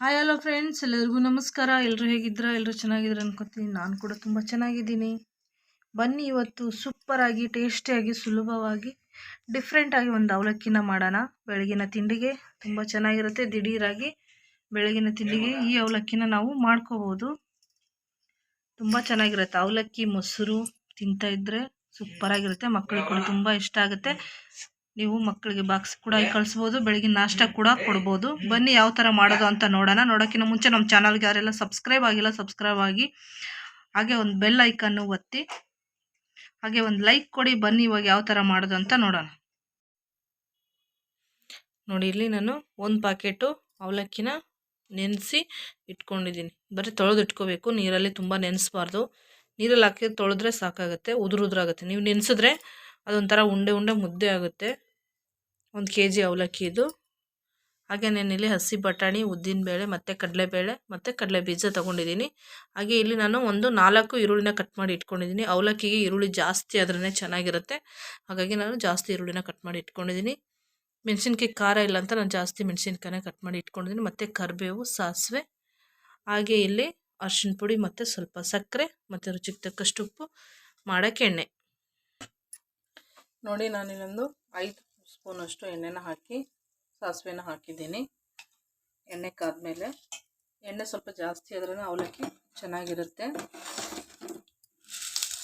Hi hello friends ಎಲ್ಲರಿಗೂ ನಮಸ್ಕಾರ. ಎಲ್ಲರೂ ಹೇಗಿದ್ದೀರಾ? ಎಲ್ಲರೂ ಚೆನ್ನಾಗಿದ್ರು ಅನ್ಕೋತೀನಿ. ನಾನು ಕೂಡ ತುಂಬ ಚೆನ್ನಾಗಿದ್ದೀನಿ. ಬನ್ನಿ ಇವತ್ತು ಸೂಪರಾಗಿ ಟೇಸ್ಟಿಯಾಗಿ ಸುಲಭವಾಗಿ ಡಿಫ್ರೆಂಟಾಗಿ ಒಂದು ಅವಲಕ್ಕಿನ ಮಾಡೋಣ. ಬೆಳಗಿನ ತಿಂಡಿಗೆ ತುಂಬ ಚೆನ್ನಾಗಿರುತ್ತೆ. ದಿಢೀರಾಗಿ ಬೆಳಗಿನ ತಿಂಡಿಗೆ ಈ ಅವಲಕ್ಕಿನ ನಾವು ಮಾಡ್ಕೋಬೋದು. ತುಂಬ ಚೆನ್ನಾಗಿರುತ್ತೆ. ಅವಲಕ್ಕಿ, ಮೊಸರು ತಿಂತಾ ಇದ್ದರೆ ಸೂಪರಾಗಿರುತ್ತೆ ಮಕ್ಕಳಿಗೆ ಕೂಡ ತುಂಬ ಇಷ್ಟ ಆಗುತ್ತೆ. ನೀವು ಮಕ್ಕಳಿಗೆ ಬಾಕ್ಸ್ ಕೂಡ ಕಳಿಸ್ಬೋದು ಬೆಳಗ್ಗೆ ನಾಷ್ಟ ಕೂಡ ಕೊಡ್ಬೋದು. ಬನ್ನಿ ಯಾವ ಥರ ಮಾಡೋದು ಅಂತ ನೋಡೋಣ. ನೋಡೋಕ್ಕಿಂತ ಮುಂಚೆ ನಮ್ಮ ಚಾನಲ್ಗೆ ಯಾರೆಲ್ಲ ಸಬ್ಸ್ಕ್ರೈಬ್ ಆಗಿಲ್ಲ ಸಬ್ಸ್ಕ್ರೈಬ್ ಆಗಿ ಹಾಗೆ ಒಂದು ಬೆಲ್ ಐಕನ್ನು ಒತ್ತಿ, ಹಾಗೆ ಒಂದು ಲೈಕ್ ಕೊಡಿ. ಬನ್ನಿ ಇವಾಗ ಯಾವ ಥರ ಮಾಡೋದು ಅಂತ ನೋಡೋಣ. ನೋಡಿ, ಇಲ್ಲಿ ನಾನು ಒಂದು ಪ್ಯಾಕೆಟು ಅವಲಕ್ಕಿನ ನೆನೆಸಿ ಇಟ್ಕೊಂಡಿದ್ದೀನಿ. ಬರೀ ತೊಳೆದು ಇಟ್ಕೋಬೇಕು ನೀರಲ್ಲಿ ತುಂಬ ನೆನೆಸ್ಬಾರ್ದು. ನೀರಲ್ಲಿ ಹಾಕಿ ತೊಳೆದ್ರೆ ಸಾಕಾಗುತ್ತೆ ಉದುರು ಉದುರಾಗುತ್ತೆ ನೀವು ನೆನೆಸಿದ್ರೆ ಅದೊಂಥರ ಉಂಡೆ ಉಂಡೆ ಮುದ್ದೆ ಆಗುತ್ತೆ. ಒಂದು ಕೆ ಜಿ ಅವಲಕ್ಕಿ ಇದು. ಹಾಗೆ ಇಲ್ಲಿ ಹಸಿ ಬಟಾಣಿ ಉದ್ದಿನಬೇಳೆ ಮತ್ತು ಕಡಲೆಬೇಳೆ, ಮತ್ತು ಕಡಲೆ ಬೀಜ ತೊಗೊಂಡಿದ್ದೀನಿ ಹಾಗೆ ಇಲ್ಲಿ ನಾನು ಒಂದು ನಾಲ್ಕು ಈರುಳ್ಳಿನ ಕಟ್ ಮಾಡಿ ಇಟ್ಕೊಂಡಿದ್ದೀನಿ ಅವಲಕ್ಕಿಗೆ ಈರುಳ್ಳಿ ಜಾಸ್ತಿ ಆದ್ರೇ ಚೆನ್ನಾಗಿರುತ್ತೆ. ಹಾಗಾಗಿ ನಾನು ಜಾಸ್ತಿ ಈರುಳ್ಳಿನ ಕಟ್ ಮಾಡಿ ಇಟ್ಕೊಂಡಿದ್ದೀನಿ ಮೆಣಸಿನ್ಕಾಯಿ ಖಾರ ಇಲ್ಲ ಅಂತ ನಾನು ಜಾಸ್ತಿ ಮೆಣಸಿನ್ಕಾಯಿನ ಕಟ್ ಮಾಡಿ ಇಟ್ಕೊಂಡಿದ್ದೀನಿ ಮತ್ತು ಕರಿಬೇವು, ಸಾಸಿವೆ, ಹಾಗೆ ಇಲ್ಲಿ ಅರ್ಶಿನ ಪುಡಿ ಮತ್ತು ಸ್ವಲ್ಪ ಸಕ್ಕರೆ, ಮತ್ತು ರುಚಿಗೆ ತಕ್ಕಷ್ಟು ಉಪ್ಪು, ಮಾಡೋಕ್ಕೆ ಎಣ್ಣೆ. ನೋಡಿ ನಾನಿಲ್ಲೊಂದು ಐದು ಸ್ಪೂನಷ್ಟು ಎಣ್ಣೆನ ಹಾಕಿ, ಸಾಸಿವೆನ ಹಾಕಿದ್ದೀನಿ. ಎಣ್ಣೆ ಕಾದ್ಮೇಲೆ ಎಣ್ಣೆ ಸ್ವಲ್ಪ ಜಾಸ್ತಿ ಆದ್ರೂ ಅವಲಕ್ಕಿ ಚೆನ್ನಾಗಿರುತ್ತೆ.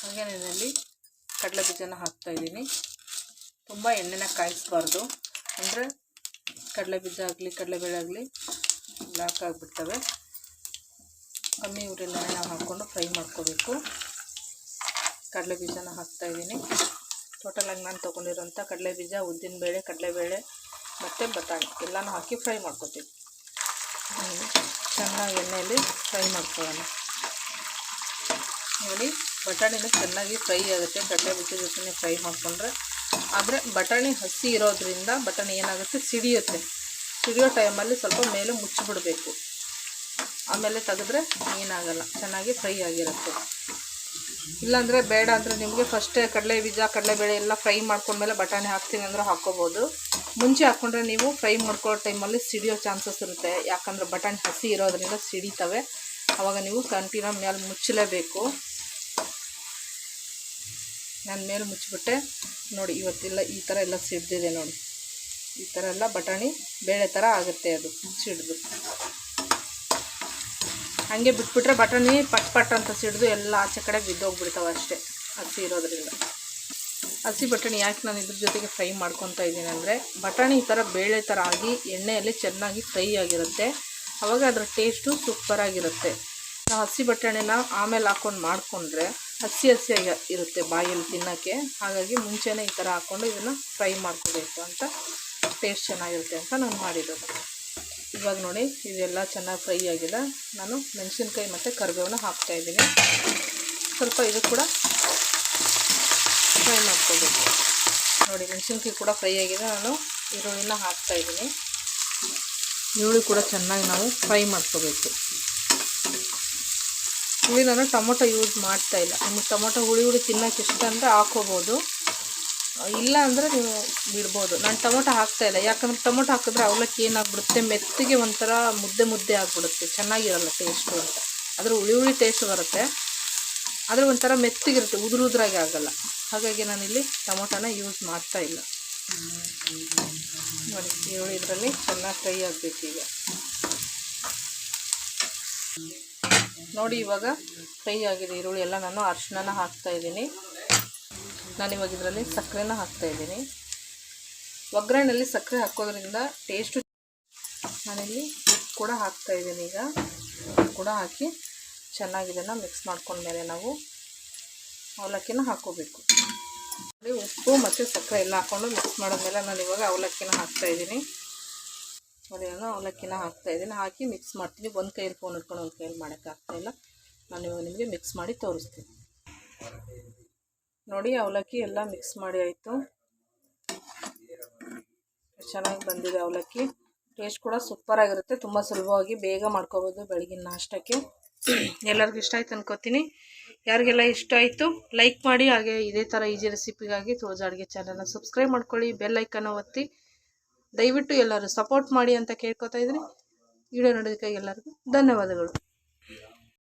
ಹಾಗೆ ಇದರಲ್ಲಿ ಕಡಲೆ ಬೀಜನ ಹಾಕ್ತಾಯಿದ್ದೀನಿ ತುಂಬ ಎಣ್ಣೆನ ಕಾಯಿಸ್ಬಾರ್ದು. ಅಂದರೆ ಕಡಲೆ ಬೀಜ ಆಗಲಿ ಕಡಲೆಬೇಳೆ ಆಗಲಿ ಬ್ಲ್ಯಾಕ್ ಆಗಿಬಿಡ್ತವೆ. ಕಮ್ಮಿ ಊರಿನ ನಾವು ಹಾಕ್ಕೊಂಡು ಫ್ರೈ ಮಾಡ್ಕೋಬೇಕು. ಕಡಲೆ ಬೀಜನ ಹಾಕ್ತಾಯಿದ್ದೀನಿ ಟೋಟಲಾಗಿ ನಾನು ತೊಗೊಂಡಿರೋಂಥ ಕಡಲೆ ಬೀಜ ಉದ್ದಿನ ಬೇಳೆ ಕಡಲೆಬೇಳೆ ಮತ್ತು ಬಟಾಣಿ ಎಲ್ಲನೂ ಹಾಕಿ ಫ್ರೈ ಮಾಡ್ಕೊತೀವಿ. ಚೆನ್ನಾಗಿ ಎಣ್ಣೆಯಲ್ಲಿ ಫ್ರೈ ಮಾಡ್ಕೊಳ್ಳೋಣ. ನೋಡಿ, ಬಟಾಣಿನ ಚೆನ್ನಾಗಿ ಫ್ರೈ ಆಗುತ್ತೆ. ಕಡಲೆ ಬೀಜ ಜೊತೆ ಫ್ರೈ ಮಾಡಿಕೊಂಡ್ರೆ. ಆದರೆ ಬಟಾಣಿ ಹಸಿ ಇರೋದ್ರಿಂದ ಬಟಾಣಿ ಏನಾಗುತ್ತೆ? ಸಿಡಿಯುತ್ತೆ. ಸಿಡಿಯೋ ಟೈಮಲ್ಲಿ ಸ್ವಲ್ಪ ಮೇಲೆ ಮುಚ್ಚಿಬಿಡಬೇಕು. ಆಮೇಲೆ ತೆಗೆದ್ರೆ ಏನಾಗಲ್ಲ. ಚೆನ್ನಾಗಿ ಫ್ರೈ ಆಗಿರುತ್ತೆ. ಇಲ್ಲಾಂದರೆ ಬೇಡ ಅಂದರೆ ನಿಮಗೆ ಫಸ್ಟೇ ಕಡಲೆ ಬೀಜ ಕಡಲೆಬೇಳೆ ಎಲ್ಲ ಫ್ರೈ ಮಾಡ್ಕೊಂಡ್ಮೇಲೆ ಬಟಾಣಿ ಹಾಕ್ತೀನಿ ಅಂದರೆ ಹಾಕ್ಕೋಬೋದು. ಮುಂಚೆ ಹಾಕ್ಕೊಂಡ್ರೆ ನೀವು ಫ್ರೈ ಮಾಡ್ಕೊಳ್ಳೋ ಟೈಮಲ್ಲಿ ಸಿಡಿಯೋ ಚಾನ್ಸಸ್ ಇರುತ್ತೆ. ಯಾಕಂದರೆ ಬಟಾಣಿ ಹಸಿ ಇರೋದರಿಂದ ಸಿಡಿತವೆ. ಆವಾಗ ನೀವು ಕಂಟಿನ್ಯೂ ಮೇಲೆ ಮುಚ್ಚಲೇಬೇಕು. ನಾನು ಮೇಲೆ ಮುಚ್ಚಿಬಿಟ್ಟೆ. ನೋಡಿ, ಇವತ್ತಿಲ್ಲ, ಈ ಥರ ಎಲ್ಲ ಸಿಡ್ದಿದೆ ನೋಡಿ. ಈ ಥರ ಎಲ್ಲ ಬಟಾಣಿ, ಬೇಳೆ ಥರ ಆಗುತ್ತೆ ಅದು, ಸಿಡ್ದು. ಹಾಗೆ ಬಿಟ್ಬಿಟ್ರೆ ಬಟಾಣಿ ಪಟ್ ಪಟ್ ಅಂತ ಸಿಡಿದು ಎಲ್ಲ ಆಚೆ ಕಡೆ ಬಿದ್ದೋಗ್ಬಿಡ್ತಾವೆ ಅಷ್ಟೇ ಹಸಿ ಇರೋದ್ರಿಂದ. ಹಸಿ ಬಟಾಣಿ ಯಾಕೆ ನಾನು ಇದ್ರ ಜೊತೆಗೆ ಫ್ರೈ ಮಾಡ್ಕೊತಾ ಇದ್ದೀನಿ ಅಂದರೆ ಬಟಾಣಿ ಈ ಥರ ಬೇಳೆ ಥರ ಆಗಿ ಎಣ್ಣೆಯಲ್ಲಿ ಚೆನ್ನಾಗಿ ಫ್ರೈ ಆಗಿರುತ್ತೆ. ಆವಾಗ ಅದರ ಟೇಸ್ಟು ಸೂಪರಾಗಿರುತ್ತೆ ನಾವು ಹಸಿ ಬಟಾಣಿನ ಆಮೇಲೆ ಹಾಕ್ಕೊಂಡು ಮಾಡಿಕೊಂಡ್ರೆ ಹಸಿ ಹಸಿಯಾಗಿ ಇರುತ್ತೆ ಬಾಯಲ್ಲಿ ತಿನ್ನೋಕ್ಕೆ. ಹಾಗಾಗಿ ಮುಂಚೆನೇ ಈ ಥರ ಹಾಕ್ಕೊಂಡು ಇದನ್ನು ಫ್ರೈ ಮಾಡ್ಕೋಬೇಕು ಅಂತ ಟೇಸ್ಟ್ ಚೆನ್ನಾಗಿರುತ್ತೆ ಅಂತ ನಾನು ಮಾಡಿರೋದು. ಇವಾಗ ನೋಡಿ, ಇದೆಲ್ಲ ಚೆನ್ನಾಗಿ ಫ್ರೈ ಆಗಿದೆ ನಾನು ಮೆಣಸಿನ್ಕಾಯಿ ಮತ್ತು ಕರಿಬೇವನ್ನ ಹಾಕ್ತಾಯಿದ್ದೀನಿ ಸ್ವಲ್ಪ ಇದು ಕೂಡ ಫ್ರೈ ಮಾಡ್ಕೋಬೇಕು. ನೋಡಿ, ಮೆಣಸಿನ್ಕಾಯಿ ಕೂಡ ಫ್ರೈ ಆಗಿದೆ. ನಾನು ಈರುಳ್ಳಿನ ಹಾಕ್ತಾಯಿದ್ದೀನಿ ಈರುಳ್ಳಿ ಕೂಡ ಚೆನ್ನಾಗಿ ನಾವು ಫ್ರೈ ಮಾಡ್ಕೋಬೇಕು. ಇಲ್ಲಿ ನಾನು ಟೊಮೊಟೊ ಯೂಸ್ ಮಾಡ್ತಾಯಿಲ್ಲ ನಿಮಗೆ ಟೊಮೊಟೊ ಹುಳಿ ಹುಳಿ ತಿನ್ನೋಕ್ಕೆ ಇಷ್ಟ ಅಂದರೆ ಹಾಕೋಬೋದು ಇಲ್ಲ ಅಂದರೆ ನೀವು ಬಿಡ್ಬೋದು. ನಾನು ಟೊಮೊಟೊ ಹಾಕ್ತಾಯಿಲ್ಲ ಯಾಕಂದ್ರೆ ಟೊಮೊಟೊ ಹಾಕಿದ್ರೆ ಅವಲಕ್ಕಿ ಏನಾಗ್ಬಿಡುತ್ತೆ? ಮೆತ್ತಿಗೆ ಒಂಥರ ಮುದ್ದೆ ಮುದ್ದೆ ಆಗಿಬಿಡುತ್ತೆ. ಚೆನ್ನಾಗಿರಲ್ಲ ಟೇಸ್ಟು ಅಂತ. ಅದ್ರ ಹುಳಿ ಹುಳಿ ಟೇಸ್ಟ್ ಬರುತ್ತೆ. ಆದರೆ ಒಂಥರ ಮೆತ್ತಿಗಿರುತ್ತೆ. ಉದುರು ಉದುರಾಗಿ ಆಗಲ್ಲ. ಹಾಗಾಗಿ ನಾನಿಲ್ಲಿ ಟೊಮೊಟೊನ ಯೂಸ್ ಮಾಡ್ತಾ ಇಲ್ಲ. ನೋಡಿ ಈರುಳ್ಳಿ ಇದರಲ್ಲಿ ಚೆನ್ನಾಗಿ ಫ್ರೈ ಆಗಬೇಕು ಈಗ. ನೋಡಿ, ಇವಾಗ ಫ್ರೈ ಆಗಿದೆ. ಈರುಳ್ಳಿ ಎಲ್ಲ ನಾನು ಅರಿಶಿನ ಹಾಕ್ತಾಯಿದ್ದೀನಿ ನಾನಿವಾಗ ಇದರಲ್ಲಿ ಸಕ್ಕರೆನ ಹಾಕ್ತಾಯಿದ್ದೀನಿ ಒಗ್ಗರಣೆಯಲ್ಲಿ ಸಕ್ಕರೆ ಹಾಕೋದ್ರಿಂದ ಟೇಸ್ಟು ನಾನಿಲ್ಲಿ ಉಪ್ಪು ಕೂಡ ಹಾಕ್ತಾಯಿದ್ದೀನಿ ಈಗ. ಕೂಡ ಹಾಕಿ ಚೆನ್ನಾಗಿ ಇದನ್ನು ಮಿಕ್ಸ್ ಮಾಡ್ಕೊಂಡ್ಮೇಲೆ ನಾವು ಅವಲಕ್ಕಿನ ಹಾಕೋಬೇಕು. ಉಪ್ಪು ಮತ್ತು ಸಕ್ಕರೆ ಎಲ್ಲ ಹಾಕ್ಕೊಂಡು ಮಿಕ್ಸ್ ಮಾಡಿದ್ಮೇಲೆ ನಾನು ಇವಾಗ ಅವಲಕ್ಕಿನ ಹಾಕ್ತಾಯಿದ್ದೀನಿ ನೋಡಿ, ನಾನು ಅವಲಕ್ಕಿನ ಹಾಕ್ತಾಯಿದ್ದೀನಿ ಹಾಕಿ ಮಿಕ್ಸ್ ಮಾಡ್ತೀನಿ. ಒಂದು ಕೈಯಲ್ಲಿ ಫೋನ್ ಇಟ್ಕೊಂಡು ಒಂದು ಕೈಯಲ್ಲಿ ಮಾಡೋಕ್ಕಾಗ್ತಾಯಿಲ್ಲ ನಾನು ಇವಾಗ ನಿಮಗೆ ಮಿಕ್ಸ್ ಮಾಡಿ ತೋರಿಸ್ತೀನಿ. ನೋಡಿ, ಅವಲಕ್ಕಿ ಎಲ್ಲ ಮಿಕ್ಸ್ ಮಾಡಿ ಆಯಿತು. ಚೆನ್ನಾಗಿ ಬಂದಿದೆ ಅವಲಕ್ಕಿ. ಟೇಸ್ಟ್ ಕೂಡ ಸೂಪರಾಗಿರುತ್ತೆ ತುಂಬ ಸುಲಭವಾಗಿ ಬೇಗ ಮಾಡ್ಕೋಬೋದು ಬೆಳಗಿನ ನಾಷ್ಟಕ್ಕೆ. ಎಲ್ಲರಿಗೂ ಇಷ್ಟ ಆಯ್ತು ಅನ್ಕೋತೀನಿ. ಯಾರಿಗೆಲ್ಲ ಇಷ್ಟ ಆಯಿತು ಲೈಕ್ ಮಾಡಿ, ಹಾಗೆ ಇದೇ ಥರ ಈಜಿ ರೆಸಿಪಿಗಾಗಿ ತೋಜ ಅಡುಗೆ ಚಾನಲ್ನ ಸಬ್ಸ್ಕ್ರೈಬ್ ಮಾಡ್ಕೊಳ್ಳಿ ಬೆಲ್ ಐಕನ್ನ ಒತ್ತಿ. ದಯವಿಟ್ಟು ಎಲ್ಲರೂ ಸಪೋರ್ಟ್ ಮಾಡಿ ಅಂತ ಕೇಳ್ಕೊತಾ ಇದ್ದೀನಿ ವಿಡಿಯೋ ನೋಡೋದಕ್ಕಾಗಿ ಎಲ್ಲರಿಗೂ ಧನ್ಯವಾದಗಳು.